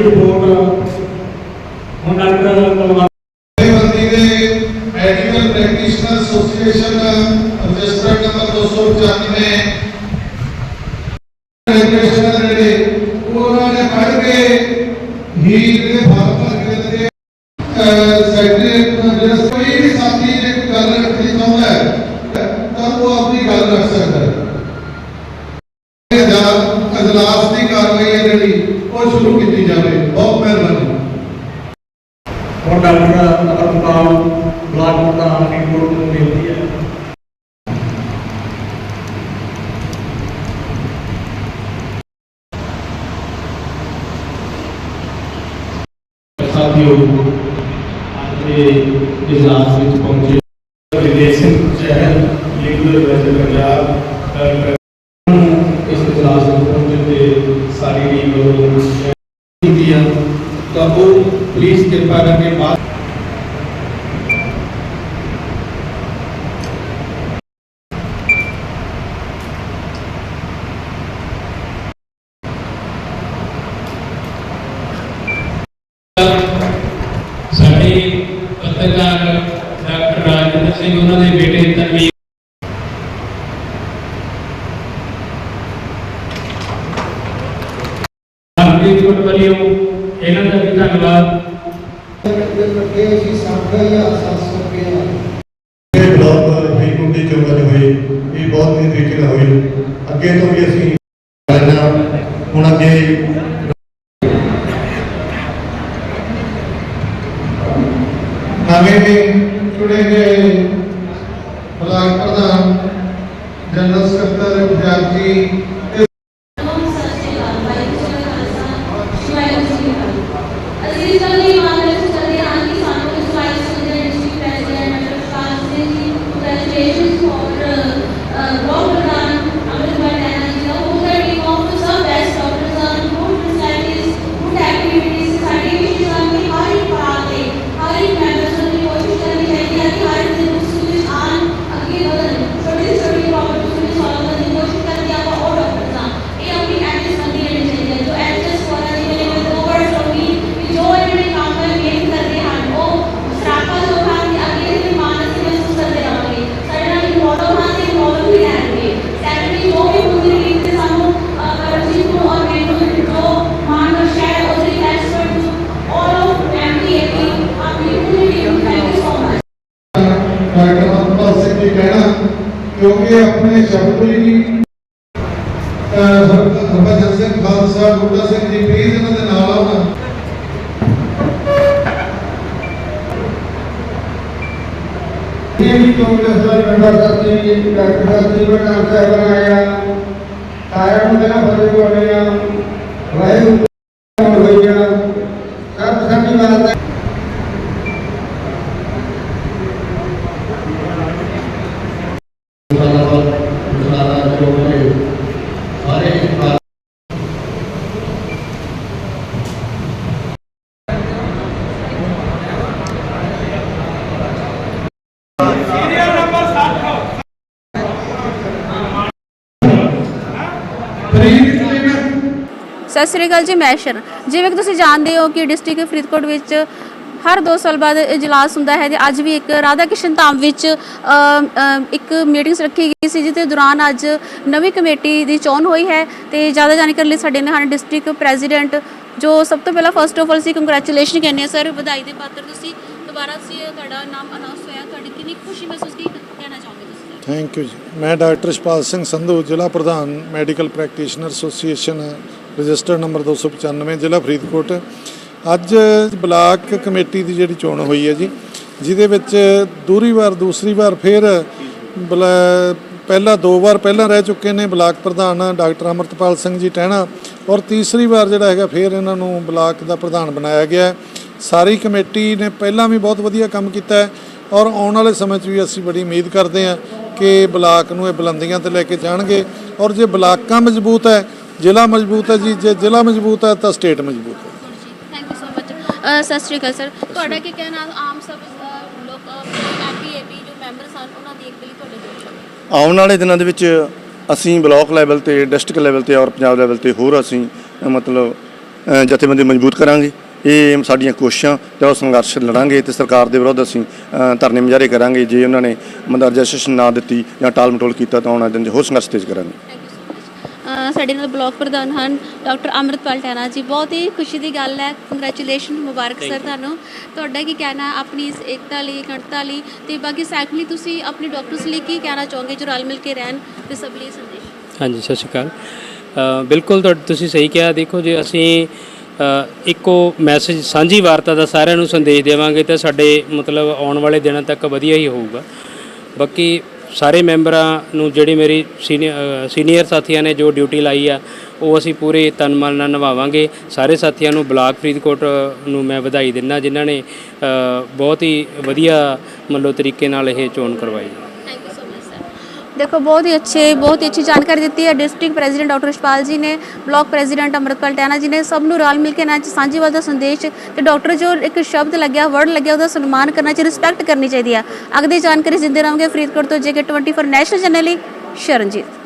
ਦੀ report ਹੁਣ doctor Kulwant ਜਥੇਬੰਦੀ ਦੇ medical practitioner association registered number 295 practitioner ਜਿਹੜੇ ਉਹਨਾਂ ਨੇ ਪੜ੍ਹ ਕੇ ਹੀ ਜਿਹੜੇ ਫਾਰਮ ਭਰ ਕੇ ਦਿੱਤੇ ਸੈਕਟਰੀ ਜਿਹੜਾ ਕੋਈ ਵੀ ਸਾਥੀ ਜੇ ਕੋਈ ਗੱਲ ਰੱਖਣੀ ਚਾਹੁੰਦਾ ਹੈ ਤਾਂ ਉਹ ਆਪਣੀ ਗੱਲ ਰੱਖ ਸਕਦਾ ਹੈ ਇਹ ਜਾਂ ਅਜਲਾਸ ਦੀ ਕਾਰਵਾਈ ਹੈ ਜਿਹੜੀ ਉਹ ਸ਼ੁਰੂ ਕੀਤੀ ਜਾਵੇ ਬਹੁਤ ਮਿਹਰਬਾਨੀ ਹੁਣ ਡਾਕਟਰ ਅਰਪਾਲ ਬਲਾਕ ਪ੍ਰਧਾਨ ਦੀ ਰਿਪੋਰਟ ਨੂੰ ਬੇਨਤੀ ਹੈ ਸਾਥੀਓ ਅੱਜ ਦੇ ਇਜਲਾਸ ਵਿੱਚ ਪਹੁੰਚੇ ਵਿਦੇਸ਼ੀ ਸ਼ਹਿਰ ਲੀਗਲ ਵੈਸੇ ਪੰਜਾਬ ਡਾਕਟਰ ਇਸ ਇਜਲਾਸ ਵਿੱਚ ਪਹੁੰਚੇ ਤੇ ਸਾਰੀ ਟੀਮ ਵੱਲੋਂ ਕੀਤੀ ਹੈ ਤਾਂ ਉਹ ਪਲੀਜ਼ ਕਿਰਪਾ ਕਰਕੇ ਬਾਤ ਸਾਡੇ ਪੱਤਰਕਾਰ ਡਾਕਟਰ ਰਾਜਿੰਦਰ ਸਿੰਘ ਉਹਨਾਂ ਦੇ ਬੇਟੇ ਤਨਵੀਰ ਆਪਣੀ ਪਟਵਰੀਓ ਇਹਨਾਂ ਦਾ ਵੀ ਧੰਨਵਾਦ ਇਹ ਬਲੌਗ ਜੋ ਗੱਲ ਹੋਈ ਇਹ ਬਹੁਤ ਹੀ ਤਰੀਕੇ ਨਾਲ ਹੋਈ ਅੱਗੇ ਤੋਂ ਵੀ ਅਸੀਂ ਕਰਨਾ ਹੁਣ ਅੱਗੇ ਨਵੇਂ ਚੁਣੇ ਗਏ ਬਲਾਕ ਪ੍ਰਧਾਨ ਜਨਰਲ ਸਕੱਤਰ ਵਿਦਿਆਰਥੀ ਅਸੀਂ ਦੀ ਇਮਾਨਤ ਕਰਦੇ ਹਾਂ ਕਿ ਸਾਨੂੰ ਇਸ ਵਾਈਸ ਦੇ district president doctor Kaal Singh ji congratulations for block ਪ੍ਰਧਾਨ ਅਮਰਿਤਪਾਲ ਟੈਨਾ ਜੀ ਦਾ ਉਹ ਦਾ ਟੀਮ ਆਫ ਸਭ best doctors on good facilities good activities ਸਾਡੀ ਵਿਸ਼ੇਸ਼ ਹਨ ਕਿ ਹਰ ਇੱਕ ਪਾਰ ਤੇ ਹਰ ਇੱਕ ਮੈਂਬਰ ਦੀ ਕੋਸ਼ਿਸ਼ ਕਰਨੀ ਚਾਹੀਦੀ ਹੈ ਕਿ ਹਰ ਇੱਕ ਦਿਨ ਉਸ ਵਿੱਚ ਆਣ ਅੱਗੇ ਵਧਣ ਛੋਟੀ ਛੋਟੀ ਪ੍ਰੋਬਲਮਸ ਨੂੰ ਸੋਲਵ ਕਰਨ ਦੀ ਕੋਸ਼ਿਸ਼ ਕਰਕੇ ਆਪਾਂ ਉਹ ਡਾਕਟਰਸ ਹਾਂ ਇਹ ਆਪਣੀ ਐਕਟਿਸ ਬੰਦੀ ਰਹਿਣੀ ਚਾਹੀਦੀ ਹੈ ਜੋ ਐਕਟਿਸ ਫੋਰਾਂ ਦੀ ਮੇਰੇ ਵਿੱਚ ਓਵਰ ਸੋਗੀ ਕਿ ਜੋ ਇਹਨਾਂ ਨੇ ਕੰਮ ਕਰ ਮਿਹਨਤ ਕਰਦੇ ਹਨ ਉਹ ਸਰਾਪਾ ਜੋ ਹਨ ਕਿ ਅੱਗੇ ਦੇ ਮਾਨਸ ਮਹਿਸੂਸ ਕਰਦੇ ਰਹਾਂਗੇ ਸਾਡੇ ਨਾਲ ਇਨਵੋਲਵ ਹਾਂ ਤੇ ਇਨਵੋਲਵ ਹੀ ਰਹਿਣਗੇ ਸੈਕਟਰੀ ਜੋ ਵੀ ਹੁੰਦੀ ਰਹੀ ਤੇ ਸਾਨੂੰ ਕਰਜੀਤ ਨੂੰ ਔਰ ਮੈਨੂੰ ਜੋ ਮਾਨ ਬਖਸ਼ਿਆ ਹੈ ਉਹਦੇ ਐਕਸਪਰਟ ਨੂੰ ਆਲ ਆਫ ਐਮਪੀਏਪੀ ਆਪਣੀ ਪੂਰੀ ਟੀਮ ਨੂੰ thank you so much doctor Amarpal Singh ji ਕਹਿਣਾ, ਕਿਉਂਕਿ ਆਪਣੇ ਸ਼ਬਦ ਵੀ ਹਰਭਜਨ ਸਿੰਘ ਖਾਲਸਾ ਬੁੱਢਾ ਸਿੰਘ ਜੀ ਪਲੀਜ਼ ਇਹਨਾਂ ਦੇ ਨਾਲ ਆਉਣਾ ਇਹ ਵੀ ਕਾਂਗਰਸ ਦਾ ਮੈਂਬਰ ਸਾਥੀ ਡਾਕਟਰ ਸਾਹਿਬ ਪ੍ਰਧਾਨ ਸਾਹਿਬ ਆਇਆ। ਸਾਰਿਆਂ ਨੂੰ ਪਹਿਲਾਂ ਫਤਿਹ ਬੋਲਦੇ ਆ ਵਾਹਿਗੁਰੂ ਹੋਈਆ ਸਭ ਸਾਡੀ ਬਾਤ ਸਤਿ ਸ੍ਰੀ ਅਕਾਲ ਜੀ, ਮੈਂ ਸ਼ਰਨ। ਜਿਵੇਂ ਕਿ ਤੁਸੀਂ ਜਾਣਦੇ ਹੋ ਕਿ ਡਿਸਟ੍ਰਿਕਟ ਫਰੀਦਕੋਟ ਵਿੱਚ ਹਰ 2 ਸਾਲ ਬਾਅਦ ਇਜਲਾਸ ਹੁੰਦਾ ਹੈ ਤੇ ਅੱਜ ਵੀ ਇੱਕ ਰਾਧਾ ਕਿਸ਼ਨ ਧਾਮ ਵਿੱਚ ਇੱਕ ਮੀਟਿੰਗਸ ਰੱਖੀ ਗਈ ਸੀ, ਜਿਸ ਦੇ ਦੌਰਾਨ ਅੱਜ ਨਵੀਂ ਕਮੇਟੀ ਦੀ ਚੋਣ ਹੋਈ ਹੈ ਤੇ ਜ਼ਿਆਦਾ ਜਾਣਕਾਰੀ ਲਈ ਸਾਡੇ ਨਾਲ ਹਨ ਡਿਸਟ੍ਰਿਕਟ ਪ੍ਰੈਜ਼ੀਡੈਂਟ, ਜੋ ਸਭ ਤੋਂ ਪਹਿਲਾਂ ਫਸਟ ਆਫ ਆਲ ਸੀ ਕੰਗ੍ਰੈਚੁਲੇਸ਼ਨ ਕਹਿੰਦੇ ਆ ਸਰ, ਵਧਾਈ ਦੇ ਪਾਤਰ ਤੁਸੀਂ। ਦੁਬਾਰਾ ਸੀ, ਤੁਹਾਡਾ ਨਾਮ ਅਨਾਉਂਸ ਹੋਇਆ, ਤੁਹਾਡੀ ਕਿੰਨੀ ਖੁਸ਼ੀ ਮਹਿਸੂਸ ਕੀ ਕਹਿਣਾ ਚਾਹੋਗੇ ਤੁਸੀਂ? ਥੈਂਕ ਯੂ ਜੀ। ਮੈਂ ਡਾਕਟਰ ਸ਼ਪਾਲ ਸਿੰਘ ਸੰਧੂ, ਜ਼ਿਲ੍ਹਾ ਪ੍ਰਧਾਨ medical practitioner association register number 295 ਜ਼ਿਲ੍ਹਾ ਫਰੀਦਕੋਟ। ਅੱਜ ਬਲਾਕ ਕਮੇਟੀ ਦੀ ਜਿਹੜੀ ਚੋਣ ਹੋਈ ਹੈ ਜੀ, ਜਿਹਦੇ ਵਿੱਚ ਦੂਰੀ ਵਾਰ, ਦੂਸਰੀ ਵਾਰ ਫਿਰ ਬਲਾ- ਪਹਿਲਾਂ ਦੋ ਵਾਰ ਪਹਿਲਾਂ ਰਹਿ ਚੁੱਕੇ ਨੇ ਬਲਾਕ ਪ੍ਰਧਾਨ ਡਾਕਟਰ ਅਮਰਤਪਾਲ ਸਿੰਘ ਜੀ ਟਹਿਣਾ ਔਰ ਤੀਸਰੀ ਵਾਰ ਜਿਹੜਾ ਹੈਗਾ ਫਿਰ ਇਹਨਾਂ ਨੂੰ ਬਲਾਕ ਦਾ ਪ੍ਰਧਾਨ ਬਣਾਇਆ ਗਿਆ ਸਾਰੀ ਕਮੇਟੀ ਨੇ ਪਹਿਲਾਂ ਵੀ ਬਹੁਤ ਵਧੀਆ ਕੰਮ ਕੀਤਾ ਔਰ ਆਉਣ ਵਾਲੇ ਸਮੇਂ 'ਚ ਵੀ ਅਸੀਂ ਬੜੀ ਉਮੀਦ ਕਰਦੇ ਹਾਂ ਕਿ ਬਲਾਕ ਨੂੰ ਇਹ ਬੁਲੰਦੀਆਂ ਤੇ ਲੈ ਕੇ ਜਾਣਗੇ ਔਰ ਜੇ ਬਲਾਕਾਂ ਮਜ਼ਬੂਤ ਹੈ ਜ਼ਿਲ੍ਹਾ ਮਜ਼ਬੂਤ ਹੈ ਜੀ ਜੇ ਜ਼ਿਲ੍ਹਾ ਮਜ਼ਬੂਤ ਹੈ ਤਾਂ ਸਟੇਟ ਮਜ਼ਬੂਤ ਹੈ। ਥੈਂਕ ਯੂ ਸੋ ਮਚ ਸਤਿ ਸ਼੍ਰੀ ਅਕਾਲ ਸਰ। ਤੁਹਾਡਾ ਕੀ ਕਹਿਣਾ ਆਮ ਸਭ ਅ, ਲੋਕ ਐਮਪੀਏਪੀ ਜੋ ਮੈਂਬਰਸ ਹਨ ਉਹਨਾਂ ਦੀ ਇੱਕ ਲਈ ਤੁਹਾਡੇ ਕੋਲ ਆਉਣ ਵਾਲੇ ਦਿਨਾਂ ਦੇ ਵਿੱਚ ਅਸੀਂ ਬਲਾਕ ਲੈਵਲ ਤੇ ਡਿਸਟ੍ਰਿਕਟ ਲੈਵਲ ਤੇ ਔਰ ਪੰਜਾਬ ਲੈਵਲ ਤੇ ਹੋਰ ਅਸੀਂ ਮਤਲਬ ਜਥੇਬੰਦੀ ਮਜ਼ਬੂਤ ਕਰਾਂਗੇ। ਇਹ ਸਾਡੀਆਂ ਕੋਸ਼ਿਸ਼ਾਂ ਤੇ ਉਹ ਸੰਘਰਸ਼ ਲੜਾਂਗੇ ਤੇ ਸਰਕਾਰ ਦੇ ਵਿਰੁੱਧ ਅਸੀਂ ਧਰਨੇ ਮੁਜ਼ਾਹਰੇ ਕਰਾਂਗੇ। ਜੇ ਉਹਨਾਂ ਨੇ ਮੰਦਰ ਰਜਿਸਟ੍ਰੇਸ਼ਨ ਨਾ ਦਿੱਤੀ ਜਾਂ ਟਾਲ ਮਟੋਲ ਕੀਤਾ ਤਾਂ ਦਿਨ 'ਚ ਹੋਰ ਸੰਘਰਸ਼ ਤੇਜ਼ ਕਰਾਂਗੇ। ਸਾਡੇ ਨਾਲ ਬਲਾਕ ਪ੍ਰਧਾਨ ਹਨ ਡਾਕਟਰ ਅੰਮ੍ਰਿਤਪਾਲ ਟੈਨਾ ਜੀ। ਬਹੁਤ ਹੀ ਖੁਸ਼ੀ ਦੀ ਗੱਲ ਹੈ। ਕੰਗ੍ਰੈਚੁਲੇਸ਼ਨ ਮੁਬਾਰਕ ਸਰ ਤੁਹਾਨੂੰ। ਤੁਹਾਡਾ ਕੀ ਕਹਿਣਾ ਆਪਣੀ ਇਸ ਏਕਤਾ ਲਈ ਇਕੱਠਤਾ ਲਈ? ਤੇ ਬਾਕੀ ਸੈਕੰਡਲੀ ਤੁਸੀਂ ਆਪਣੇ ਡਾਕਟਰਸ ਲਈ ਕੀ ਕਹਿਣਾ ਚਾਹੋਗੇ ਜੋ ਰਲ ਮਿਲ ਕੇ ਰਹਿਣ ਤੇ ਸਭ ਲਈ ਸੰਦੇਸ਼? ਹਾਂਜੀ ਸਤਿ ਸ਼੍ਰੀ ਅਕਾਲ। ਬਿਲਕੁਲ ਤੁਹਾ- ਤੁਸੀਂ ਸਹੀ ਕਿਹਾ। ਦੇਖੋ ਜੇ ਅਸੀਂ ਇੱਕੋ ਮੈਸੇਜ ਸਾਂਝੀ ਵਾਰਤਾ ਦਾ ਸਾਰਿਆਂ ਨੂੰ ਸੰਦੇਸ਼ ਦੇਵਾਂਗੇ ਤਾਂ ਸਾਡੇ ਮਤਲਬ ਆਉਣ ਵਾਲੇ ਦਿਨਾਂ ਤੱਕ ਵਧੀਆ ਹੀ ਹੋਊਗਾ। ਬਾਕੀ ਸਾਰੇ ਮੈਂਬਰਾਂ ਨੂੰ ਜਿਹੜੀ ਮੇਰੀ ਸੀਨੀਅਰ ਸੀਨੀਅਰ ਸਾਥੀਆਂ ਨੇ ਜੋ ਡਿਊਟੀ ਲਾਈ ਆ, ਉਹ ਅਸੀਂ ਪੂਰੇ ਤਨ ਮਨ ਨਾਲ ਨਿਭਾਵਾਂਗੇ। ਸਾਰੇ ਸਾਥੀਆਂ ਨੂੰ ਬਲਾਕ ਫਰੀਦਕੋਟ ਨੂੰ ਮੈਂ ਵਧਾਈ ਦਿੰਦਾ, ਜਿਨ੍ਹਾਂ ਨੇ ਬਹੁਤ ਹੀ ਵਧੀਆ ਮਤਲਬ ਤਰੀਕੇ ਨਾਲ ਇਹ ਚੋਣ ਕਰਵਾਈ। ਸਰ ਦੇਖੋ, ਬਹੁਤ ਹੀ ਅੱਛੇ, ਬਹੁਤ ਹੀ ਅੱਛੀ ਜਾਣਕਾਰੀ ਦਿੱਤੀ ਹੈ ਡਿਸਟ੍ਰਿਕਟ ਪ੍ਰੈਜ਼ੀਡੈਂਟ ਡਾਕਟਰ ਰਿਸ਼ਪਾਲ ਜੀ ਨੇ, ਬਲਾਕ ਪ੍ਰੈਜ਼ੀਡੈਂਟ ਅੰਮ੍ਰਿਤਪਾਲ ਟੈਨਾ ਜੀ ਨੇ, ਸਭ ਨੂੰ ਰਲ ਮਿਲ ਕੇ ਨਾਚ ਸਾਂਝੀਵਾਲ ਦਾ ਸੰਦੇਸ਼ ਤੇ ਡਾਕਟਰ ਜੋ ਇੱਕ ਸ਼ਬਦ ਲੱਗਿਆ, ਵਰਡ ਲੱਗਿਆ, ਉਹਦਾ ਸਨਮਾਨ ਕਰਨਾ ਚਾਹੀਦਾ ਰਿਸਪੈਕਟ ਕਰਨੀ ਚਾਹੀਦੀ ਆ ਅਗਲੀ ਜਾਣਕਾਰੀ ਜਿੰਦੇ ਰਹਾਂਗੇ ਫਰੀਦਕੋਟ ਤੋਂ, ਜੇਕੇ 24 ਨੈਸ਼ਨਲ ਚੈਨਲ ਲਈ ਸ਼ਰਨਜੀਤ।